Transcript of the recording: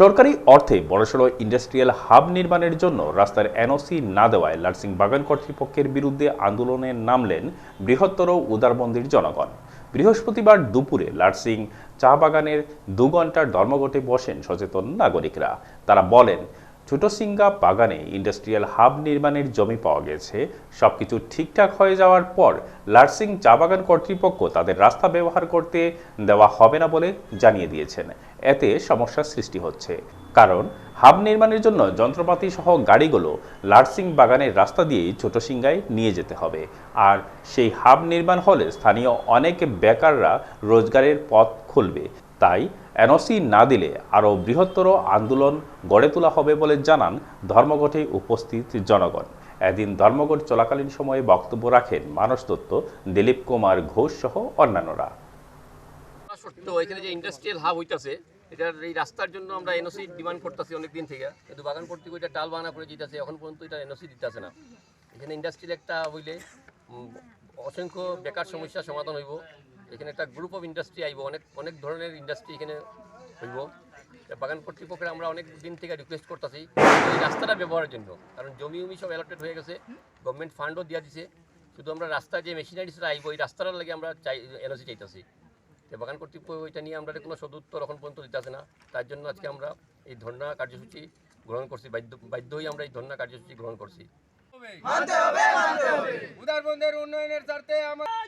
সরকারি অর্থে বড়সড় ইন্ডাস্ট্রিয়াল হাব নির্মাণের জন্য রাস্তার এনওসি না দেওয়ায় লার্সিং বাগান কর্তৃপক্ষের বিরুদ্ধে আন্দোলনে নামলেন বৃহত্তর উদারবন্দির জনগণ। বৃহস্পতিবার দুপুরে লার্সিং চা বাগানের দু ঘণ্টার ধর্মঘটে বসেন সচেতন নাগরিকরা। তারা বলেন ছোটসিঙ্গা বাগানে ইন্ডাস্ট্রিয়াল হাব নির্মাণের জমি পাওয়া গেছে। সবকিছু ঠিকঠাক হয়ে যাওয়ার পর লার্সিং চা বাগান কর্তৃপক্ষ তাদের রাস্তা ব্যবহার করতে দেওয়া হবে না বলে জানিয়ে দিয়েছেন। এতে সমস্যার সৃষ্টি হচ্ছে। কারণ হাব নির্মাণের জন্য যন্ত্রপাতি সহ গাড়িগুলো লার্সিং বাগানের রাস্তা দিয়েই ছোট সিংগায় নিয়ে যেতে হবে। আর সেই হাব নির্মাণ হলে স্থানীয় অনেক বেকাররা রোজগারের পথ খুলবে। তাই এনওসি না দিলে আরও বৃহত্তর আন্দোলন গড়ে তোলা হবে বলে জানান ধর্মঘটে উপস্থিত জনগণ। এদিন ধর্মঘট চলাকালীন সময়ে বক্তব্য রাখেন মানস দত্ত, দিলীপ কুমার ঘোষ সহ অন্যান্যরা। সত্য এখানে যে ইন্ডাস্ট্রিয়াল হাব হইতাছে, এটার এই রাস্তার জন্য আমরা এনওসি ডিমান্ড করতেছি অনেক দিন থেকে। কিন্তু বাগান কর্তৃক এটা টাল বানা করে দিতেছে, এখন পর্যন্ত এটা এনওসি দিতেছে না। এখানে ইন্ডাস্ট্রির একটা হইলে অসংখ্য বেকার সমস্যার সমাধান হইব। এখানে একটা গ্রুপ অফ ইন্ডাস্ট্রি আইব অনেক অনেক ধরনের ইন্ডাস্ট্রি এখানে হইব। তা বাগান কর্তৃপক্ষের আমরা অনেক দিন থেকে রিকোয়েস্ট করতেছি এই রাস্তাটা ব্যবহারের জন্য। কারণ জমি উমি সব অ্যালটেড হয়ে গেছে গভর্নমেন্ট ফান্ডও দিয়া দিছে। শুধু আমরা রাস্তা যে মেশিনারিসরা আইব এই রাস্তাটার লাগে আমরা চাই এনওসি চাইতেছি। তো বাগান কর্তৃপক্ষ ওইটা নিয়ে আমরা কোনো সদুত্তর এখন পর্যন্ত দিতেছে না। তার জন্য আজকে আমরা এই ধর্ণা কার্যসূচি গ্রহণ করছি বাধ্য বাধ্য হয়ে আমরা এই ধর্ণা কার্যসূচি গ্রহণ করছি। উদারবন্দের উন্নয়নের স্বার্থে আমার